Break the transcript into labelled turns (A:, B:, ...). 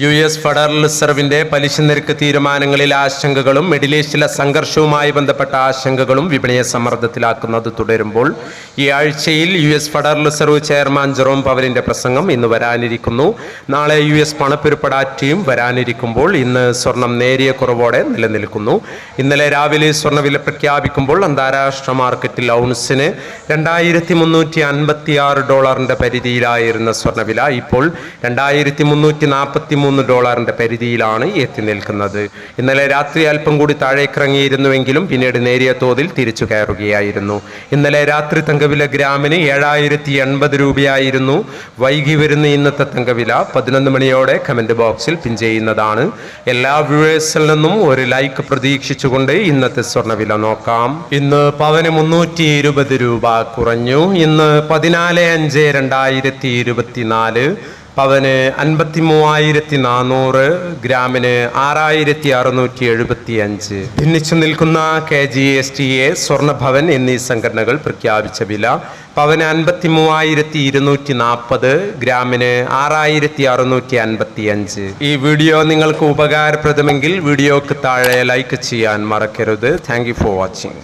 A: U S federal റിസർവിന്റെ പലിശ നിരക്ക് തീരുമാനങ്ങളിൽ ആശങ്കകളും മിഡിൽ ഈസ്റ്റിലെ സംഘർഷവുമായി ബന്ധപ്പെട്ട ആശങ്കകളും വിപണിയെ സമ്മർദ്ദത്തിലാക്കുന്നത് തുടരുമ്പോൾ ഈ ആഴ്ചയിൽ U S federal reserve chairman Jerome പവലിന്റെ പ്രസംഗം ഇന്ന് വരാനിരിക്കുന്നു. നാളെ യു എസ് പണപ്പെരുപ്പടാറ്റിയും വരാനിരിക്കുമ്പോൾ ഇന്ന് സ്വർണം നേരിയ കുറവോടെ നിലനിൽക്കുന്നു. ഇന്നലെ രാവിലെ സ്വർണവില പ്രഖ്യാപിക്കുമ്പോൾ അന്താരാഷ്ട്ര മാർക്കറ്റിൽ ഔൺസിന് രണ്ടായിരത്തി മുന്നൂറ്റി അൻപത്തി ആറ് ഡോളറിന്റെ പരിധിയിലായിരുന്ന സ്വർണവില ഇപ്പോൾ രണ്ടായിരത്തി മുന്നൂറ്റി നാൽപ്പത്തി മൂന്ന് ഡോളറിന്റെ പരിധിയിലാണ് എത്തി നിൽക്കുന്നത്. ഇന്നലെ രാത്രി അല്പം കൂടി താഴേക്കിറങ്ങിയിരുന്നുവെങ്കിലും പിന്നീട് നേരിയ തോതിൽ തിരിച്ചു കയറുകയായിരുന്നു. ഇന്നലെ രാത്രി തങ്കവില ഗ്രാമിന് ഏഴായിരത്തി എൺപത് രൂപയായിരുന്നു. വൈകി വരുന്ന ഇന്നത്തെ തങ്കവില പതിനൊന്ന് മണിയോടെ കമന്റ് ബോക്സിൽ പിൻ ചെയ്യുന്നതാണ്. എല്ലാ വ്യൂവേഴ്സിൽ നിന്നും ഒരു ലൈക്ക് പ്രതീക്ഷിച്ചുകൊണ്ട് ഇന്നത്തെ സ്വർണവില നോക്കാം. ഇന്ന് പവന് മുന്നൂറ്റി ഇരുപത് രൂപ കുറഞ്ഞു. ഇന്ന് പതിനാല് അഞ്ച് രണ്ടായിരത്തി ഇരുപത്തിനാല് പവന് അൻപത്തി മൂവായിരത്തി നാനൂറ് ഗ്രാമിന് ആറായിരത്തി അറുന്നൂറ്റി എഴുപത്തി അഞ്ച് ഭിന്നിച്ചു നിൽക്കുന്ന K G S T A Swarnabhavan എന്നീ സംഘടനകൾ പ്രഖ്യാപിച്ച വില പവന് അൻപത്തി മൂവായിരത്തി ഇരുന്നൂറ്റി നാൽപ്പത് ഗ്രാമിന് ആറായിരത്തി അറുന്നൂറ്റി അൻപത്തി അഞ്ച് ഈ വീഡിയോ നിങ്ങൾക്ക് ഉപകാരപ്രദമെങ്കിൽ വീഡിയോക്ക് താഴെ ലൈക്ക് ചെയ്യാൻ മറക്കരുത്. Thank for watching.